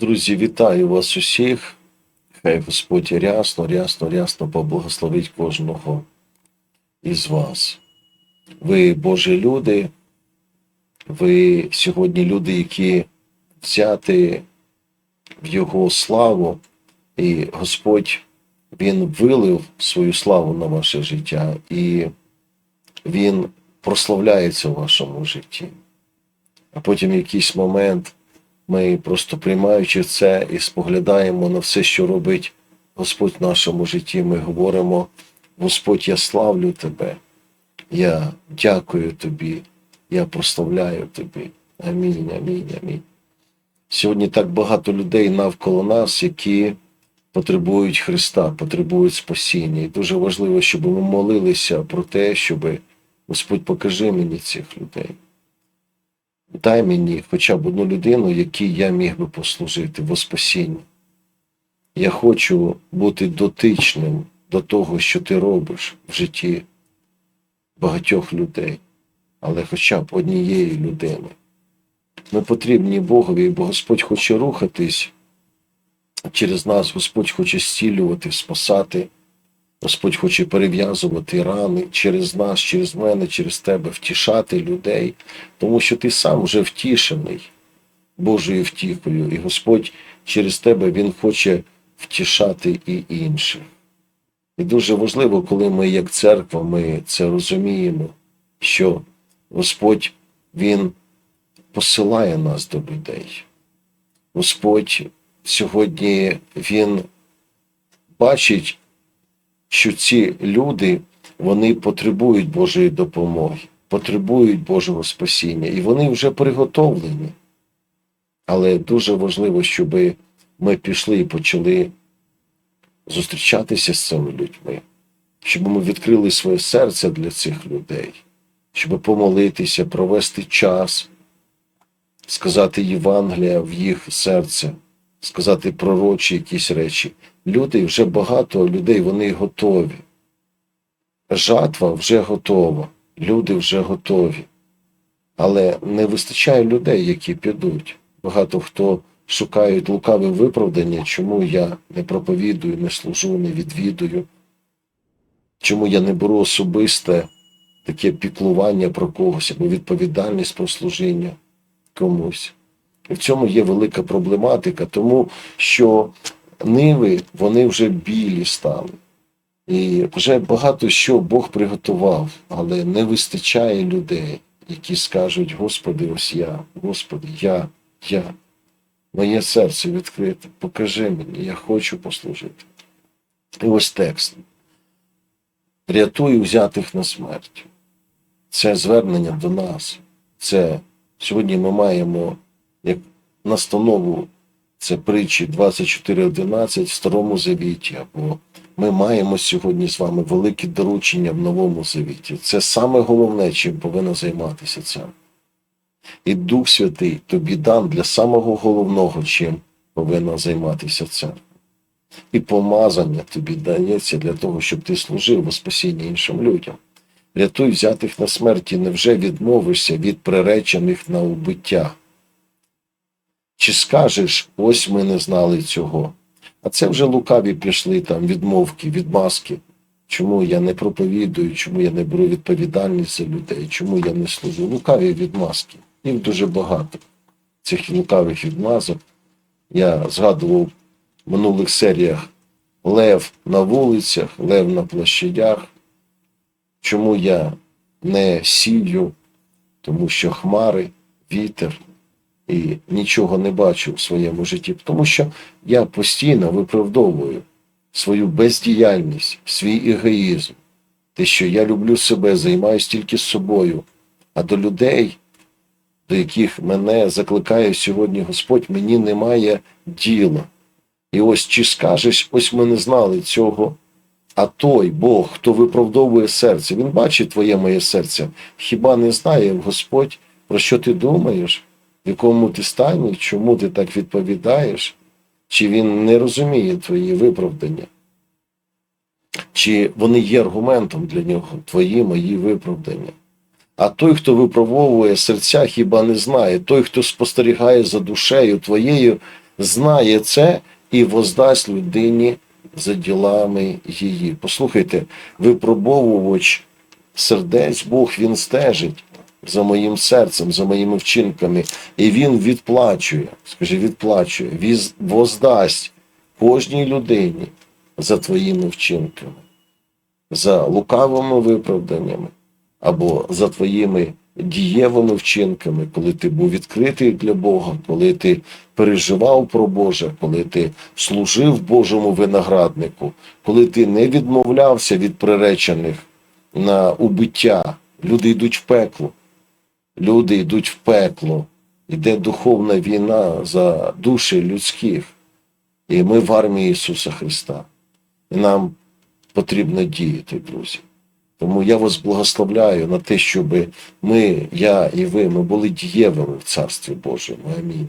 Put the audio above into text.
Друзі, вітаю вас усіх. Хай Господь рясно, рясно, рясно поблагословить кожного із вас. Ви Божі люди, ви сьогодні люди, які взяти в Його славу, і Господь Він вилив свою славу на ваше життя, і Він прославляється у вашому житті. А потім якийсь момент ми просто приймаючи це і споглядаємо на все, що робить Господь в нашому житті, ми говоримо: Господь, я славлю Тебе, я дякую Тобі, я прославляю Тобі. Амінь, амінь, амінь. Сьогодні так багато людей навколо нас, які потребують Христа, потребують спасіння. І дуже важливо, щоб ми молилися про те, щоб Господь покажи мені цих людей. Дай мені хоча б одну людину, якій я міг би послужити во спасінні. Я хочу бути дотичним до того, що ти робиш в житті багатьох людей, але хоча б однієї людини. Ми потрібні Богові, бо Господь хоче рухатись через нас, Господь хоче зцілювати, спасати. Господь хоче перев'язувати рани через нас, через мене, через тебе, втішати людей, тому що ти сам вже втішений Божою втіхою, і Господь через тебе Він хоче втішати і інших. І дуже важливо, коли ми, як церква, ми це розуміємо, що Господь Він посилає нас до людей. Господь сьогодні Він бачить що ці люди вони потребують Божої допомоги, потребують Божого спасіння, і вони вже приготовлені. Але дуже важливо, щоб ми пішли і почали зустрічатися з цими людьми, щоб ми відкрили своє серце для цих людей, щоб помолитися, провести час, сказати Євангелія в їх серце, сказати пророчі якісь речі. Люди вже багато людей, вони готові. Жатва вже готова, люди вже готові. Але не вистачає людей, які підуть. Багато хто шукають лукаве виправдання, чому я не проповідую, не служу, не відвідую, чому я не беру особисте таке піклування про когось або відповідальність про служіння комусь. І в цьому є велика проблематика, тому що ниви вони вже білі стали. І вже багато що Бог приготував, але не вистачає людей, які скажуть: Господи, ось я, Господи, я, я, моє серце відкрите, покажи мені, я хочу послужити. І ось текст. Рятуй взятих на смерть. Це звернення до нас. Це сьогодні ми маємо як настанову це притчі 24.11 в Старому Завіті, або ми маємо сьогодні з вами великі доручення в Новому Завіті. Це саме головне, чим повинна займатися церква. І Дух Святий тобі дан для самого головного, чим повинна займатися церква. І помазання тобі дається для того, щоб ти служив во спасіння іншим людям. Рятуй взятих на смерті, невже відмовишся від приречених на убиття. Чи скажеш, ось ми не знали цього? А це вже лукаві пішли там відмовки, відмазки. Чому я не проповідую, чому я не беру відповідальність за людей, чому я не служу? Лукаві відмазки. Їх дуже багато. Цих лукавих відмазок. Я згадував в минулих серіях Лев на вулицях, Лев на площадях. Чому я не сію? Тому що хмари, вітер і нічого не бачу в своєму житті, тому що я постійно виправдовую свою бездіяльність, свій егоїзм, те, що я люблю себе, займаюся тільки собою, а до людей, до яких мене закликає сьогодні Господь, мені немає діла. І ось чи скажеш, ось ми не знали цього. А той Бог, хто виправдовує серце, він бачить твоє моє серце. Хіба не знає Господь, про що ти думаєш? В якому ти стані, чому ти так відповідаєш, чи він не розуміє твої виправдання, чи вони є аргументом для нього, твої мої виправдання. А той, хто випробовує серця, хіба не знає, той, хто спостерігає за душею твоєю, знає це і воздасть людині за ділами її. Послухайте, випробовувач сердець Бог він стежить за моїм серцем, за моїми вчинками, і він відплачує, скажи, відплачує, воздасть кожній людині за твоїми вчинками, за лукавими виправданнями або за твоїми дієвими вчинками, коли ти був відкритий для Бога, коли ти переживав про Боже, коли ти служив Божому винограднику, коли ти не відмовлявся від приречених на убиття. Люди йдуть в пекло. Люди йдуть в пекло. йде духовна війна за душі людських. І ми в армії Ісуса Христа. І нам потрібно діяти, друзі. Тому я вас благословляю на те, щоб ми, я і ви, ми були дієвими в Царстві Божому. Амінь.